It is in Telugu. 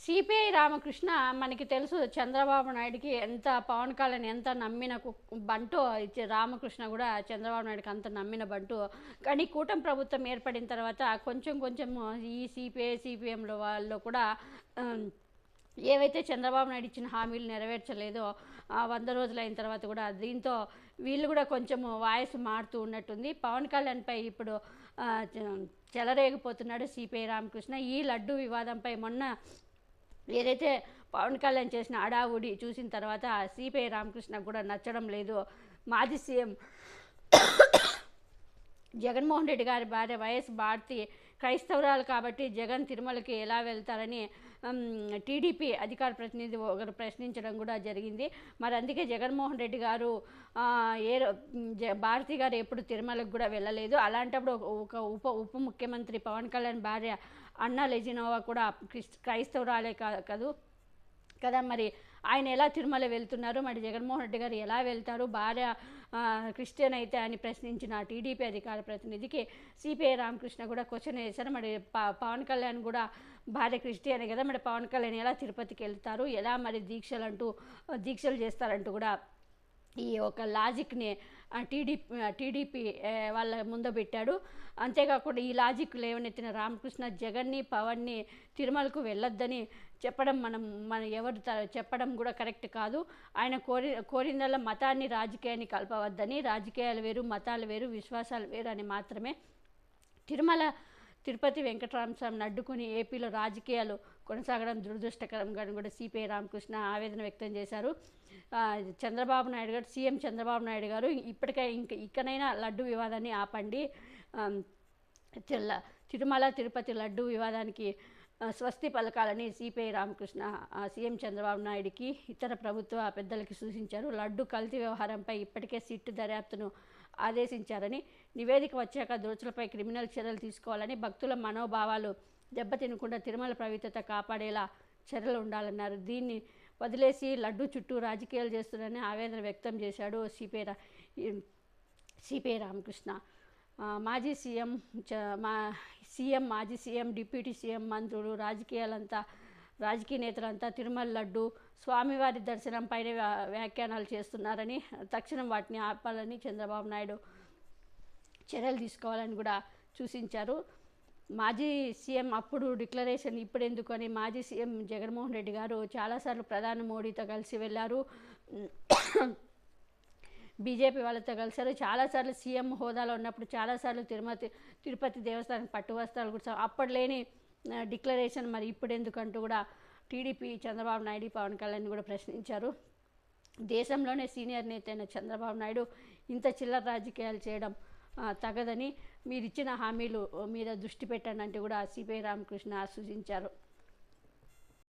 సిపిఐ రామకృష్ణ మనకి తెలుసు చంద్రబాబు నాయుడుకి ఎంత పవన్ కళ్యాణ్ ఎంత నమ్మిన కు- బంటు ఇచ్చే రామకృష్ణ కూడా చంద్రబాబు నాయుడుకి అంత నమ్మిన బంటు. కానీ కూటమి ప్రభుత్వం ఏర్పడిన తర్వాత కొంచెం కొంచెం ఈ సిపిఐ సిపిఎంలో వాళ్ళు కూడా ఏవైతే చంద్రబాబు నాయుడు ఇచ్చిన హామీలు నెరవేర్చలేదో ఆ వంద రోజులు అయిన తర్వాత కూడా దీంతో వీళ్ళు కూడా కొంచెం వాయిస్ మారుతూ ఉన్నట్టుంది. పవన్ కళ్యాణ్పై ఇప్పుడు చెలరేగిపోతున్నాడు సిపిఐ రామకృష్ణ. ఈ లడ్డు వివాదంపై మొన్న ఏదైతే పవన్ కళ్యాణ్ చేసిన అడావుడి చూసిన తర్వాత సిపిఐ రామకృష్ణ కూడా నచ్చడం లేదు. మాజీ సీఎం జగన్మోహన్ రెడ్డి గారి భార్య వైఎస్ భారతి క్రైస్తవురాలు కాబట్టి జగన్ తిరుమలకి ఎలా వెళ్తారని టీడీపీ అధికార ప్రతినిధి ఒకరు ప్రశ్నించడం కూడా జరిగింది. మరి అందుకే జగన్మోహన్ రెడ్డి గారు ఏ జ- భారతి గారు ఎప్పుడు తిరుమలకు కూడా వెళ్ళలేదు. అలాంటప్పుడు ఒక ఉప ఉప ముఖ్యమంత్రి పవన్ కళ్యాణ్ భార్య అన్నా లెజినోవా కూడా క్రిస్ క్రైస్తవురాలే కాదు. కదా మరి ఆయన ఎలా తిరుమల వెళ్తున్నారు? మరి జగన్మోహన్ రెడ్డి గారు ఎలా వెళ్తారు? భార్య క్రిస్టియన్ అయితే అని ప్రశ్నించిన టీడీపీ అధికార ప్రతినిధికి సిపిఐ రామకృష్ణ కూడా క్వశ్చన్ వేశారు. మరి పవన్ కళ్యాణ్ కూడా భార్య క్రిస్టియనే కదా. మరి పవన్ కళ్యాణ్ ఎలా తిరుపతికి వెళ్తారు? ఎలా మరి దీక్షలు అంటూ దీక్షలు చేస్తారంటూ కూడా ఈ ఒక లాజిక్ని టీడీపీ టీడీపీ వాళ్ళ ముందు పెట్టాడు. అంతేకాకుండా ఈ లాజిక్ లేవనెత్తిన రామకృష్ణ జగన్ని పవన్ని తిరుమలకు వెళ్ళొద్దని చెప్పడం మనం మన ఎవరు త- చెప్పడం కూడా కరెక్ట్ కాదు. ఆయన కోరి కోరిందల్లా మతాన్ని రాజకీయాన్ని కలపవద్దని రాజకీయాలు వేరు మతాలు వేరు విశ్వాసాలు వేరు అని మాత్రమే తిరుమల తిరుపతి వెంకటరామస్వామిని అడ్డుకుని ఏపీలో రాజకీయాలు కొనసాగడం దురదృష్టకరంగా కూడా సిపిఐ రామకృష్ణ ఆవేదన వ్యక్తం చేశారు. చంద్రబాబు నాయుడు గారు సీఎం చంద్రబాబు నాయుడు గారు ఇప్పటికే ఇంక ఇకనైనా లడ్డు వివాదాన్ని ఆపండి. ఆమ్, తిరుమల తిరుపతి లడ్డు వివాదానికి స్వస్తి పలకాలని సిపిఐ రామకృష్ణ సీఎం చంద్రబాబు నాయుడికి ఇతర ప్రభుత్వ పెద్దలకి సూచించారు. లడ్డు కల్తీ వ్యవహారంపై ఇప్పటికే సిట్టు దర్యాప్తును ఆదేశించారని నివేదిక వచ్చాక దోచులపై క్రిమినల్ చర్యలు తీసుకోవాలని భక్తుల మనోభావాలు దెబ్బతినకుండా తిరుమల పవిత్రత కాపాడేలా చర్యలు ఉండాలన్నారు. దీన్ని వదిలేసి లడ్డు చుట్టూ రాజకీయాలు చేస్తున్నారని ఆవేదన వ్యక్తం చేశాడు సిపిఐ రా సిపిఐ రామకృష్ణ. మాజీ సీఎం చ- మా సీఎం మాజీ సీఎం డిప్యూటీ సీఎం మంత్రులు రాజకీయాలంతా రాజకీయ నేతలంతా తిరుమల లడ్డు స్వామివారి దర్శనం పైన వ్యాఖ్యానాలు చేస్తున్నారని తక్షణం వాటిని ఆపాలని చంద్రబాబు నాయుడు చర్యలు తీసుకోవాలని కూడా సూచించారు. మాజీ సీఎం అప్పుడు డిక్లరేషన్ ఇప్పుడెందుకు అని మాజీ సీఎం జగన్మోహన్ రెడ్డి గారు చాలాసార్లు ప్రధాని మోడీతో కలిసి వెళ్ళారు. బీజేపీ వాళ్ళతో కలిసారు చాలాసార్లు సీఎం హోదాలో ఉన్నప్పుడు చాలాసార్లు తిరుమతి తిరుపతి దేవస్థానం పట్టు వస్త్రాలు కూడా అప్పటి లేని డిక్లరేషన్ మరి ఇప్పుడు ఎందుకంటూ కూడా టీడీపీ చంద్రబాబు నాయుడు పవన్ కళ్యాణ్ కూడా ప్రశ్నించారు. దేశంలోనే సీనియర్ నేత అయిన చంద్రబాబు నాయుడు ఇంత చిల్లర రాజకీయాలు చేయడం తగదని మీరు ఇచ్చిన హామీలు మీద దృష్టి పెట్టండి అంటూ కూడా సిపిఐ రామకృష్ణ సూచించారు